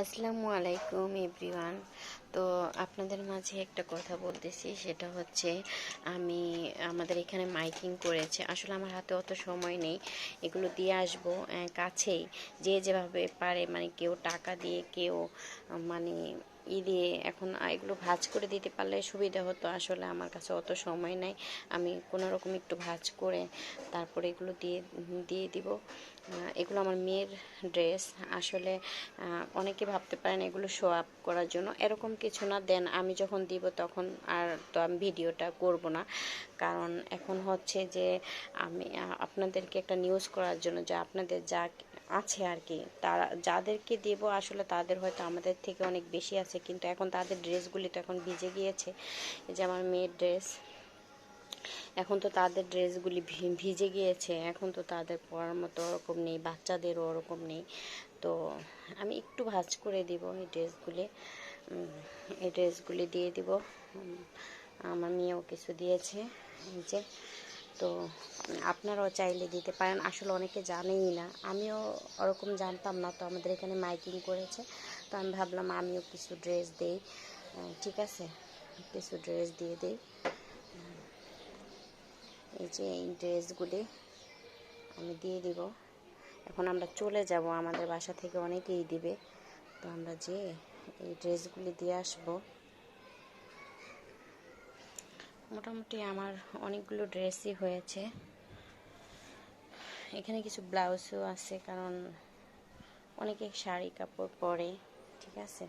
আসসালামু আলাইকুম এভরিওয়ান। তো আপনাদের মাঝে একটা কথা বলতেছি, সেটা হচ্ছে আমি আমাদের এখানে মাইকিং করেছে। আসলে আমার হাতে অত সময় নেই, এগুলো দিয়ে আসব কাছেই। যে যেভাবে পারে মানে কেউ টাকা দিয়ে, কেউ মানে ই দিয়ে এখন এগুলো ভাজ করে দিতে পারলে সুবিধা হতো। আসলে আমার কাছে অত সময় নাই। আমি কোনো রকম একটু ভাজ করে তারপরে এগুলো দিয়ে দিয়ে দিব। এগুলো আমার মেয়ের ড্রেস। আসলে অনেকে ভাবতে পারেন এগুলো শো আপ করার জন্য। এরকম কিছু না, দেন আমি যখন দিব তখন আর তো আমি ভিডিওটা করব না। কারণ এখন হচ্ছে যে আমি আপনাদেরকে একটা নিউজ করার জন্য যে আপনাদের যা আছে আর কি তারা, যাদেরকে দেব আসলে তাদের হয়তো আমাদের থেকে অনেক বেশি আছে, কিন্তু এখন তাদের ড্রেসগুলি তো এখন ভিজে গিয়েছে। যে আমার মেয়ের ড্রেস, এখন তো তাদের ড্রেসগুলি ভিজে গিয়েছে, এখন তো তাদের পরার মতো ওরকম নেই, বাচ্চাদেরও ওরকম নেই। তো আমি একটু ভাজ করে দিব এই ড্রেসগুলি এই ড্রেসগুলি দিয়ে দিব। আমার মেয়েও কিছু দিয়েছে যে তো, আপনারাও চাইলে দিতে পারেন। আসলে অনেকে জানেই না। আমিও ওরকম জানতাম না। তো আমাদের এখানে মাইকিং করেছে। তো আমি ভাবলাম আমিও কিছু ড্রেস দেই। ঠিক আছে? কিছু ড্রেস দিয়ে দিই। এই যে এই ড্রেসগুলি আমি দিয়ে দিব। এখন আমরা চলে যাব। আমাদের বাসা থেকে অনেকেই দিবে। তো আমরা যে এই ড্রেসগুলি দিয়ে আসব। মোটামুটি আমার অনেকগুলো ড্রেসই হয়েছে। এখানে কিছু ব্লাউজও আছে, কারণ অনেকে শাড়ি কাপড় পরে, ঠিক আছে?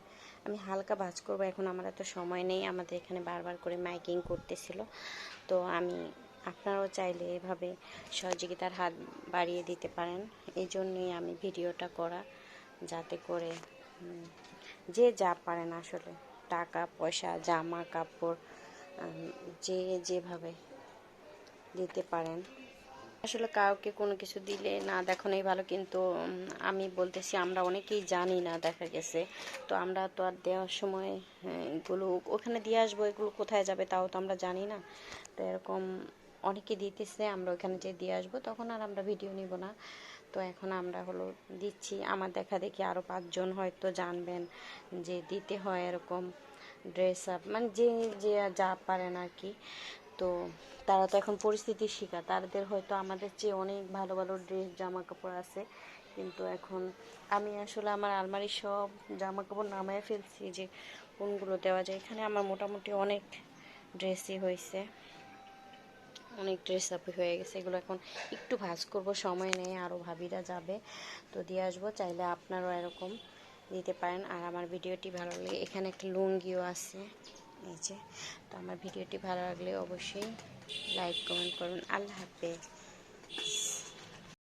আমি হালকা ভাজ করব, এখন আমার এত সময় নেই, আমাদের এখানে বারবার করে মাইকিং করতেছিল। তো আমি, আপনারাও চাইলে এভাবে সহযোগিতার হাত বাড়িয়ে দিতে পারেন। এই জন্যই আমি ভিডিওটা করা, যাতে করে যে যা পারেন আসলে। টাকা, পয়সা, জামা, কাপড় যে যেভাবে দিতে পারেন। আসলে কাউকে কোনো কিছু দিলে না দেখানোই ভালো কিন্তু আমি বলতেছি আমরা অনেকেই জানি না দেখা গেছে। তো আমরা তো আর দেওয়ার সময় হ্যাঁ, এগুলো ওখানে দিয়ে আসব এগুলো কোথায় যাবে তাও তো আমরা জানি না। তো এরকম অনেকে দিতেছে আমরা ওখানে যে দিয়ে আসব তখন আর আমরা ভিডিও নিব না। তো এখন আমরা হলো দিচ্ছি আমার দেখা দেখি আরও পাঁচজন হয়তো জানবেন যে দিতে হয় এরকম। ড্রেস আপ মানে যে যে যা পারেন আর কি। তো তারা তো এখন পরিস্থিতির শিকার। তাদের হয়তো আমাদের চেয়ে অনেক ভালো ভালো ড্রেস জামা কাপড় আছে। কিন্তু এখন আমি আসলে আমার আলমারির সব জামা কাপড় নামায় ফেলছি যে, কোনগুলো দেওয়া যায়। এখানে আমার মোটামুটি অনেক ড্রেসই হয়েছে। অনেক ড্রেস আপ হয়ে গেছে। এগুলো এখন একটু ভাজ করব, সময় নেই আরও ভাবিরা যাবে। তো দিয়ে আসব, চাইলে আপনারও এরকম। দিতে পারেন। আর আমার ভিডিওটি ভালো লাগলে এখানে একটা লুঙ্গিও আছে, এই যে। তো আমার ভিডিওটি ভালো লাগলে অবশ্যই লাইক, কমেন্ট করুন। আল্লাহ হাফেজ।